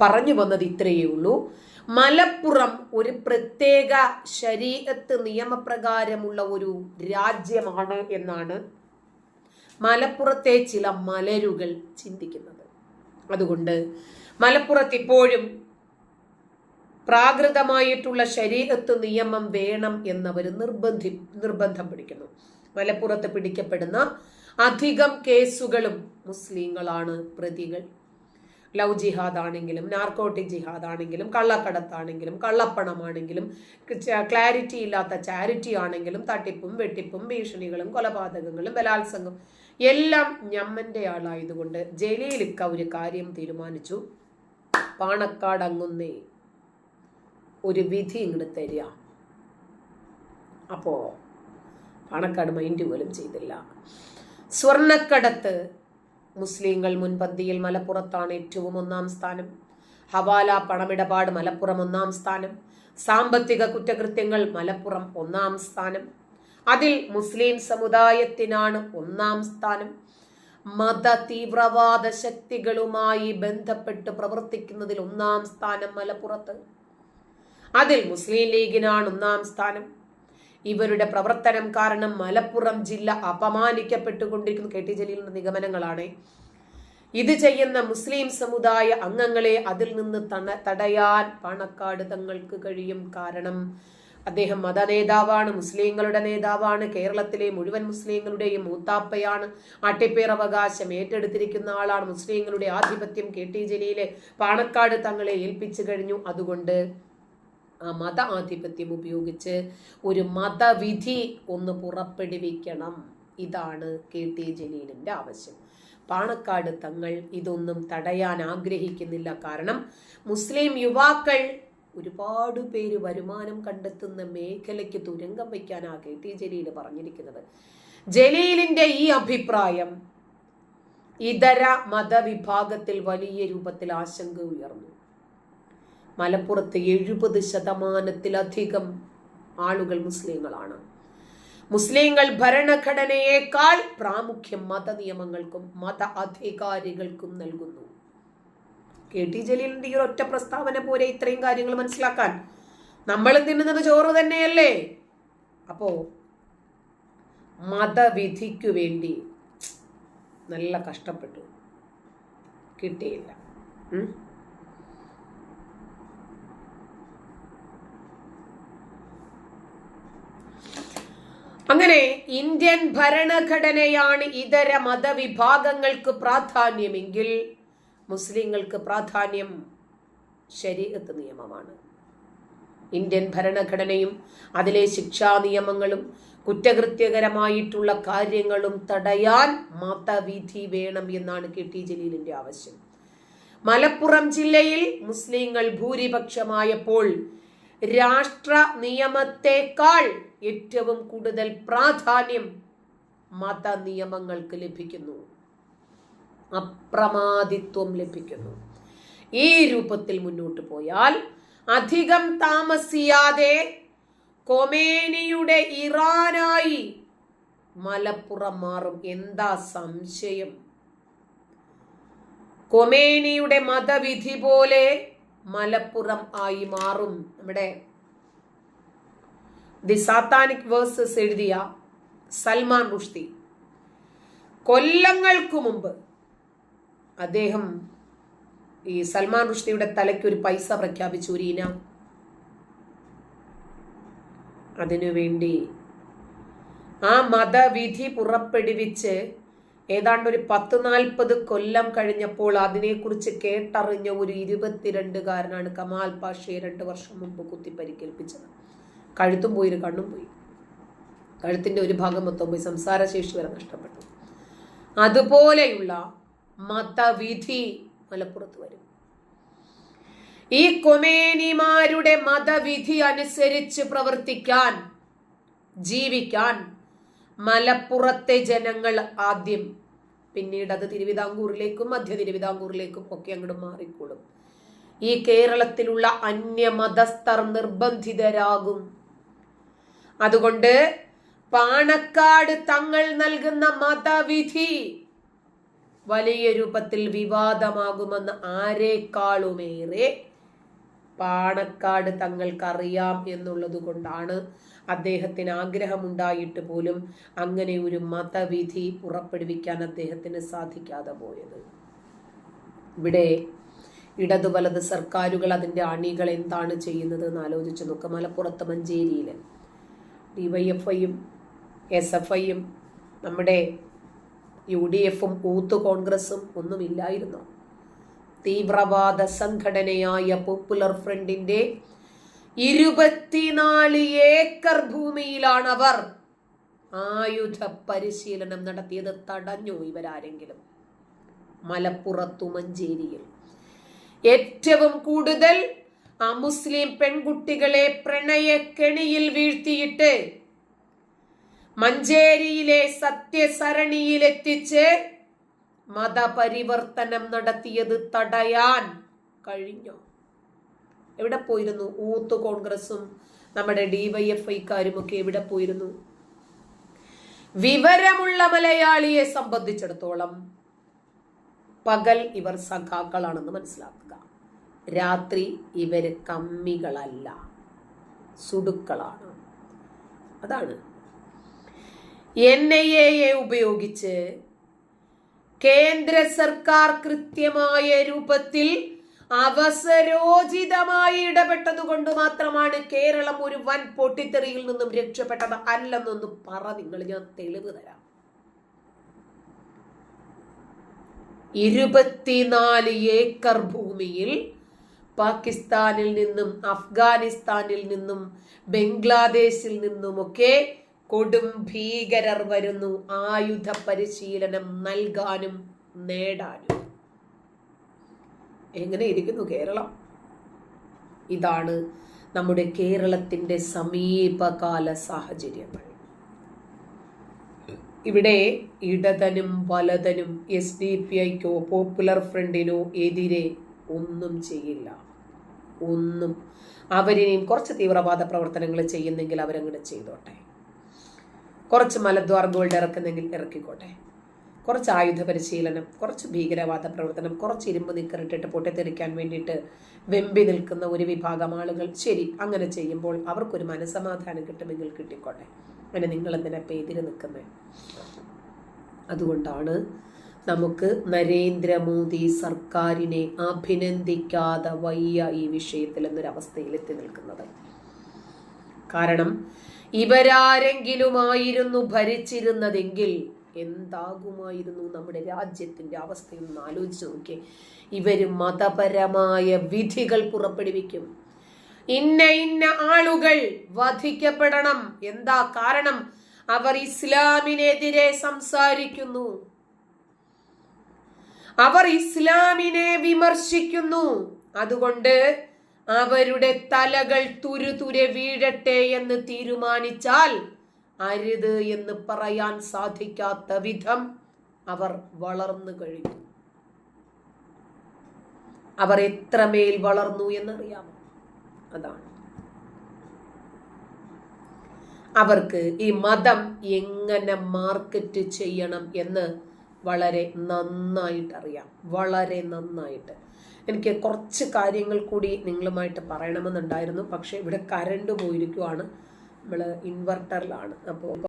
പറഞ്ഞു വന്നത് ഇത്രയേ ഉള്ളൂ. മലപ്പുറം ഒരു പ്രത്യേക ശരീരത്ത് നിയമപ്രകാരമുള്ള ഒരു രാജ്യമാണ് എന്നാണ് മലപ്പുറത്തെ ചില മലരുകൾ ചിന്തിക്കുന്നത്. അതുകൊണ്ട് മലപ്പുറത്ത് ഇപ്പോഴും പ്രാകൃതമായിട്ടുള്ള ശരീരത്ത് നിയമം വേണം എന്നവർ നിർബന്ധി നിർബന്ധം പിടിക്കുന്നു. മലപ്പുറത്ത് പിടിക്കപ്പെടുന്ന അധികം കേസുകളും മുസ്ലിങ്ങളാണ് പ്രതികൾ. ലവ് ജിഹാദ് ആണെങ്കിലും നാർക്കോട്ടിക് ജിഹാദ് ആണെങ്കിലും കള്ളക്കടത്താണെങ്കിലും കള്ളപ്പണമാണെങ്കിലും ക്ലാരിറ്റി ഇല്ലാത്ത ചാരിറ്റി ആണെങ്കിലും തട്ടിപ്പും വെട്ടിപ്പും ഭീഷണികളും കൊലപാതകങ്ങളും ബലാത്സംഗം എല്ലാം ഞമ്മന്റെ ആളായതുകൊണ്ട് ജലീലിക്ക ഒരു കാര്യം തീരുമാനിച്ചു. പാണക്കാടങ്ങുന്നേ ഒരു വിധി ഇങ്ങോട്ട് തരിക. അപ്പോ പാണക്കാട് മൈൻഡ് പോലും ചെയ്തില്ല. സ്വർണക്കടത്ത് മുസ്ലിങ്ങൾ മുൻപന്തിയിൽ മലപ്പുറത്താണ് ഏറ്റവും ഒന്നാം സ്ഥാനം. ഹവാല പണമിടപാട് മലപ്പുറം ഒന്നാം സ്ഥാനം. സാമ്പത്തിക കുറ്റകൃത്യങ്ങൾ മലപ്പുറം ഒന്നാം സ്ഥാനം. അതിൽ മുസ്ലിം സമുദായത്തിനാണ് ഒന്നാം സ്ഥാനം. മത തീവ്രവാദ ശക്തികളുമായി ബന്ധപ്പെട്ട് പ്രവർത്തിക്കുന്നതിൽ ഒന്നാം സ്ഥാനം മലപ്പുറത്ത്. അതിൽ മുസ്ലിം ലീഗിനാണ് ഒന്നാം സ്ഥാനം. ഇവരുടെ പ്രവർത്തനം കാരണം മലപ്പുറം ജില്ല അപമാനിക്കപ്പെട്ടുകൊണ്ടിരിക്കുന്ന. കെ ടി ജലീലിന്റെ നിഗമനങ്ങളാണ്. ഇത് ചെയ്യുന്ന മുസ്ലിം സമുദായ അംഗങ്ങളെ അതിൽ നിന്ന് തടയാൻ പാണക്കാട് തങ്ങൾക്ക് കഴിയും കാരണം അദ്ദേഹം മതനേതാവാണ് മുസ്ലിങ്ങളുടെ നേതാവാണ് കേരളത്തിലെ മുഴുവൻ മുസ്ലിങ്ങളുടെയും മൂത്താപ്പയാണ്. അട്ടിപ്പേറവകാശം ഏറ്റെടുത്തിരിക്കുന്ന ആളാണ്. മുസ്ലിങ്ങളുടെ ആധിപത്യം കെ ടി ജലീലെ പാണക്കാട് തങ്ങളെ ഏൽപ്പിച്ചു കഴിഞ്ഞു. അതുകൊണ്ട് ആ മത ആധിപത്യം ഉപയോഗിച്ച് ഒരു മതവിധി ഒന്ന് പുറപ്പെടുവിക്കണം. ഇതാണ് കെ ടി ജലീലിന്റെ ആവശ്യം. പാണക്കാട് തങ്ങൾ ഇതൊന്നും തടയാൻ ആഗ്രഹിക്കുന്നില്ല. കാരണം മുസ്ലിം യുവാക്കൾ ഒരുപാട് പേര് വരുമാനം കണ്ടെത്തുന്ന മേഖലയ്ക്ക് തുരങ്കം വയ്ക്കാനാ കെ ടി ജലീൽ പറഞ്ഞിരിക്കുന്നത്. ജലീലിന്റെ ഈ അഭിപ്രായം ഇതര മതവിഭാഗത്തിൽ വലിയ രൂപത്തിൽ ആശങ്ക ഉയർന്നു. മലപ്പുറത്ത് എഴുപത് ശതമാനത്തിലധികം ആളുകൾ മുസ്ലിങ്ങളാണ്. മുസ്ലിങ്ങൾ ഭരണഘടനയേക്കാൾ പ്രാമുഖ്യം മത നിയമങ്ങൾക്കും മത അധികാരികൾക്കും നൽകുന്നു. കെ ടി ജലീലിന്റെ ഈ ഒറ്റ പ്രസ്താവന പോലെ ഇത്രയും കാര്യങ്ങൾ മനസ്സിലാക്കാൻ നമ്മൾ തിന്നുന്നത് ചോറ് തന്നെയല്ലേ? അപ്പോ മതവിധിക്കു വേണ്ടി നല്ല കഷ്ടപ്പെട്ടു. കിട്ടിയില്ല. അങ്ങനെ ഇന്ത്യൻ ഭരണഘടനയാണ് ഇതര മതവിഭാഗങ്ങൾക്ക് പ്രാധാന്യമെങ്കിൽ മുസ്ലിങ്ങൾക്ക് പ്രാധാന്യം ശരീരത്ത് നിയമമാണ്. ഇന്ത്യൻ ഭരണഘടനയും അതിലെ ശിക്ഷാ നിയമങ്ങളും കുറ്റകൃത്യകരമായിട്ടുള്ള കാര്യങ്ങളും തടയാൻ മതവിധി വേണം എന്നാണ് കെ ടി ജലീലിന്റെ ആവശ്യം. മലപ്പുറം ജില്ലയിൽ മുസ്ലിങ്ങൾ ഭൂരിപക്ഷമായപ്പോൾ രാഷ്ട്ര നിയമത്തെക്കാൾ ഏറ്റവും കൂടുതൽ പ്രാധാന്യം മത നിയമങ്ങൾക്ക് ലഭിക്കുന്നു. അപ്രമാദിത്വം ലഭിക്കുന്നു. ഈ രൂപത്തിൽ മുന്നോട്ട് പോയാൽ അധികം താമസിയാതെ കൊമേനിയുടെ ഇറാനായി മലപ്പുറം മാറും. എന്താ സംശയം? കൊമേനിയുടെ മതവിധി പോലെ മലപ്പുറം ആയി മാറും. നമ്മുടെ ദി സാത്താനിക് വേഴ്സസ് എഴുതിയ സൽമാൻ റുഷ്തി കൊല്ലങ്ങൾക്ക് മുമ്പ് അദ്ദേഹം ഈ സൽമാൻ റുഷ്തിയുടെ തലയ്ക്ക് ഒരു പൈസ പ്രഖ്യാപിച്ചു ഒരു ഇന. അതിനുവേണ്ടി ആ മതവിധി പുറപ്പെടുവിച്ച് ഏതാണ്ട് ഒരു പത്ത് നാൽപ്പത് കൊല്ലം കഴിഞ്ഞപ്പോൾ അതിനെക്കുറിച്ച് കേട്ടറിഞ്ഞ ഒരു ഇരുപത്തിരണ്ടുകാരനാണ് കമാൽ പാഷയെ രണ്ട് വർഷം മുമ്പ് കുത്തി പരിക്കേൽപ്പിച്ചത് കഴുത്തും പോയി ഒരു കണ്ണും പോയി. കഴുത്തിന്റെ ഒരു ഭാഗം മൊത്തം പോയി. സംസാരശേഷി വരെ നഷ്ടപ്പെട്ടു. അതുപോലെയുള്ള മതവിധി മലപ്പുറത്ത് വരും. ഈ കൊമേനിമാരുടെ മതവിധി അനുസരിച്ച് പ്രവർത്തിക്കാൻ ജീവിക്കാൻ മലപ്പുറത്തെ ജനങ്ങൾ ആദ്യം പിന്നീട് അത് തിരുവിതാംകൂറിലേക്കും മധ്യ തിരുവിതാംകൂറിലേക്കും ഒക്കെ അങ്ങോട്ട് മാറിക്കൂടും ഈ കേരളത്തിലുള്ള അന്യമതസ്ഥർ നിർബന്ധിതരാകും. അതുകൊണ്ട് പാണക്കാട് തങ്ങൾ നൽകുന്ന മതവിധി വലിയ രൂപത്തിൽ വിവാദമാകുമെന്ന് ആരെക്കാളുമേറെ പാണക്കാട് തങ്ങൾക്കറിയാം എന്നുള്ളത് കൊണ്ടാണ് അദ്ദേഹത്തിന് ആഗ്രഹമുണ്ടായിട്ട് പോലും അങ്ങനെ ഒരു മതവിധി പുറപ്പെടുവിക്കാൻ അദ്ദേഹത്തിന് സാധിക്കാതെ പോയത്. ഇവിടെ ഇടതു വലത് സർക്കാരുകൾ അതിന്റെ അണികൾ എന്താണ് ചെയ്യുന്നത് എന്ന് ആലോചിച്ച് നോക്കുക മലപ്പുറത്ത് മഞ്ചേരിയിൽ ഡി വൈ എഫ് ഐയും എസ് എഫ് ഐയും നമ്മുടെ യു ഡി എഫും കൂത്തു കോൺഗ്രസും ഒന്നുമില്ലായിരുന്നു. തീവ്രവാദ സംഘടനയായ പോപ്പുലർ ഫ്രണ്ടിന്റെ ഇരുപത്തിനാല് ഏക്കർ ഭൂമിയിലാണ് അവർ ആയുധ പരിശീലനം നടത്തിയത് തടഞ്ഞു ഇവരാരെങ്കിലും. മലപ്പുറത്തു മഞ്ചേരിയിൽ ഏറ്റവും കൂടുതൽ ആ മുസ്ലിം പെൺകുട്ടികളെ പ്രണയക്കെണിയിൽ വീഴ്ത്തിയിട്ട് മഞ്ചേരിയിലെ സത്യസരണിയിലെത്തിച്ച് മതപരിവർത്തനം നടത്തിയത് തടയാൻ കഴിഞ്ഞു. എവിടെ പോയിരുന്നു? ഊത്ത് കോൺഗ്രസും നമ്മുടെ ഡിവൈഎഫ്ഐക്കാരും ഒക്കെ എവിടെ പോയിരുന്നു? വിവരമുള്ള മലയാളിയെ സംബന്ധിച്ചിടത്തോളം പകൽ ഇവർ സഖാക്കളാണെന്ന് മനസ്സിലാക്കുക. രാത്രി ഇവർ കമ്മികളല്ല സുടുക്കളാണ്. അതാണ്. എൻ ഐ എയെ ഉപയോഗിച്ച് കേന്ദ്ര സർക്കാർ കൃത്യമായ രൂപത്തിൽ അവസരോചിതമായി ഇടപെട്ടതുകൊണ്ട് മാത്രമാണ് കേരളം ഒരു വൻ പൊട്ടിത്തെറിയിൽ നിന്നും രക്ഷപ്പെട്ടത് അല്ലെന്നൊന്ന് പറ നിങ്ങൾ ഞാൻ തെളിവ് തരാം. ഇരുപത്തിനാല് ഏക്കർ ഭൂമിയിൽ പാകിസ്ഥാനിൽ നിന്നും അഫ്ഗാനിസ്ഥാനിൽ നിന്നും ബംഗ്ലാദേശിൽ നിന്നുമൊക്കെ കൊടും ഭീകരർ വരുന്നു. ആയുധ പരിശീലനം നൽകാനും നേടാനും. എങ്ങനെ ഇരിക്കുന്നു കേരളം? ഇതാണ് നമ്മുടെ കേരളത്തിന്റെ സമീപകാല സാഹചര്യങ്ങൾ. ഇവിടെ ഇടതനും വലതനും എസ് ഡി പി ഐക്കോ പോപ്പുലർ ഫ്രണ്ടിനോ എതിരെ ഒന്നും ചെയ്യില്ല. ഒന്നും. അവരിനെയും കുറച്ച് തീവ്രവാദ പ്രവർത്തനങ്ങൾ ചെയ്യുന്നെങ്കിൽ അവരങ്ങനെ ചെയ്തോട്ടെ. കുറച്ച് മലദ്വാർ ഗോൾഡ് ഇറക്കുന്നെങ്കിൽ ഇറക്കിക്കോട്ടെ. കുറച്ച് ആയുധ പരിശീലനം കുറച്ച് ഭീകരവാദ പ്രവർത്തനം കുറച്ച് ഇരുമ്പ് നിക്കറിട്ടിട്ട് പൊട്ടിത്തെറിക്കാൻ വേണ്ടിയിട്ട് വെമ്പി നിൽക്കുന്ന ഒരു വിഭാഗം ആളുകൾ. ശരി അങ്ങനെ ചെയ്യുമ്പോൾ അവർക്കൊരു മനസമാധാനം കിട്ടുമെങ്കിൽ കിട്ടിക്കോട്ടെ. അങ്ങനെ നിങ്ങൾ എന്തിനാ പേതിര് നിൽക്കുന്നത് അതുകൊണ്ടാണ് നമുക്ക് നരേന്ദ്രമോദി സർക്കാരിനെ അഭിനന്ദിക്കാതെ വയ്യ ഈ വിഷയത്തിൽ എന്നൊരവസ്ഥയിൽ എത്തി നിൽക്കുന്നത്. കാരണം ഇവരാരെങ്കിലുമായിരുന്നു ഭരിച്ചിരുന്നതെങ്കിൽ എന്താകുമായിരുന്നു നമ്മുടെ രാജ്യത്തിന്റെ അവസ്ഥയെന്ന് ആലോചിച്ച് നോക്കിയേ. ഇവർ മതപരമായ വിധികൾ പുറപ്പെടുവിക്കും. ഇന്ന ഇന്ന ആളുകൾ വധിക്കപ്പെടണം. എന്താ കാരണം? അവർ ഇസ്ലാമിനെതിരെ സംസാരിക്കുന്നു. അവർ ഇസ്ലാമിനെ വിമർശിക്കുന്നു. അതുകൊണ്ട് അവരുടെ തലകൾ തുരുതുരെ വീഴട്ടെ എന്ന് തീരുമാനിച്ചാൽ അരുത് എന്ന് പറയാൻ സാധിക്കാത്ത വിധം അവർ വളർന്നു കഴിഞ്ഞു. അവർ എത്രമേൽ വളർന്നു എന്നറിയാമോ? അതാണ്. അവർക്ക് ഈ മതം എങ്ങനെ മാർക്കറ്റ് ചെയ്യണം എന്ന് വളരെ നന്നായിട്ട് അറിയാം വളരെ നന്നായിട്ട്. എനിക്ക് കുറച്ച് കാര്യങ്ങൾ കൂടി നിങ്ങളുമായിട്ട് പറയണമെന്നുണ്ടായിരുന്നു. പക്ഷേ ഇവിടെ കരണ്ട് പോയിരിക്കുവാണ്. നമ്മൾ ഇൻവെർട്ടറിലാണ് അപ്പോൾ